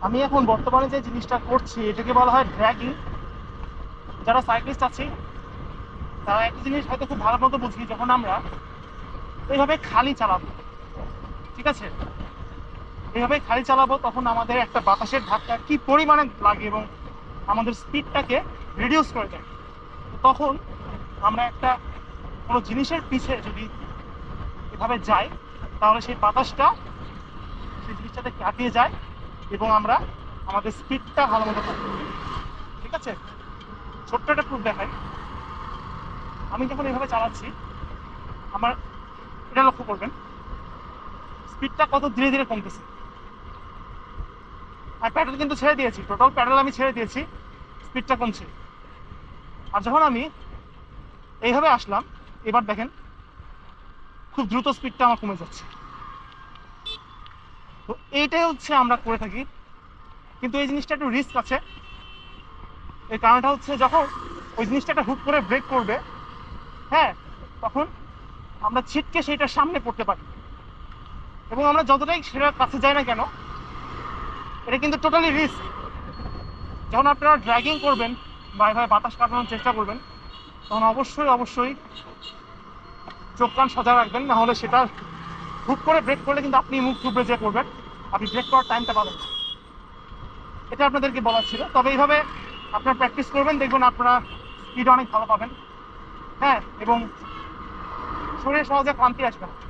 আমি এখন বর্তমানে যে জিনিসটা করছি, এটাকে বলা হয় ড্র্যাগিং যারা সাইক্লিস্ট আছে, তারা একটা জিনিস হয়তো খুব ভালো মতো বুঝি, যখন আমরা এইভাবে খালি চালাবো, ঠিক আছে? এইভাবে খালি চালাবো, তখন আমাদের একটা বাতাসের ধাক্কা কি পরিমাণে লাগে এবং আমাদের স্পিডটাকে রিডিউস করে দেয়। তখন আমরা একটা কোনো জিনিসের পিছে যদি এভাবে যাই, তাহলে সেই বাতাসটা সেই জিনিসটাতে কাটিয়ে যায়। এবং আমরা আমাদের স্পিডটা ভালো মতো ঠিক আছে? ছোট্ট একটা প্রুফ দেখাই। আমি যখন এভাবে চালাচ্ছি, আমার এটা লক্ষ্য করবেন স্পিডটা কত ধীরে ধীরে কমতেছে। আর প্যাডেল কিন্তু ছেড়ে দিয়েছি টোটাল প্যাডেল আমি ছেড়ে দিয়েছি স্পিডটা কমছে। আর যখন আমি এইভাবে আসলাম, এবার দেখেন, খুব দ্রুত স্পিডটা আমার কমে যাচ্ছে। তো এইটাই হচ্ছে আমরা করে থাকি। কিন্তু এই জিনিসটা একটু রিস্ক আছে। এই কারণটা হচ্ছে যখন ওই জিনিসটা একটা হুট করে ব্রেক করবে হ্যাঁ তখন আমরা ছিটকে সেইটার সামনে পড়তে পারি। এবং আমরা যতটাই সেটার কাছে যাই না কেন, এটা কিন্তু টোটালি রিস্ক যখন আপনারা ড্রাইভিং করবেন বা এভাবে বাতাস কাটানোর চেষ্টা করবেন, তখন অবশ্যই অবশ্যই চোখ কান সজাগ রাখবেন, না হলে সেটা হুট করে ব্রেক করলে কিন্তু আপনি মুখ থুবড়ে যে করবেন আপনি ব্রেক করার টাইমটা পাবেন। এটা আপনাদেরকে বলার ছিল। তবে এইভাবে আপনারা প্র্যাকটিস করবেন, দেখবেন আপনারা স্পিড অনেক ভালো পাবেন। হ্যাঁ এবং শরীরে সহজে ক্লান্তি আসবে না।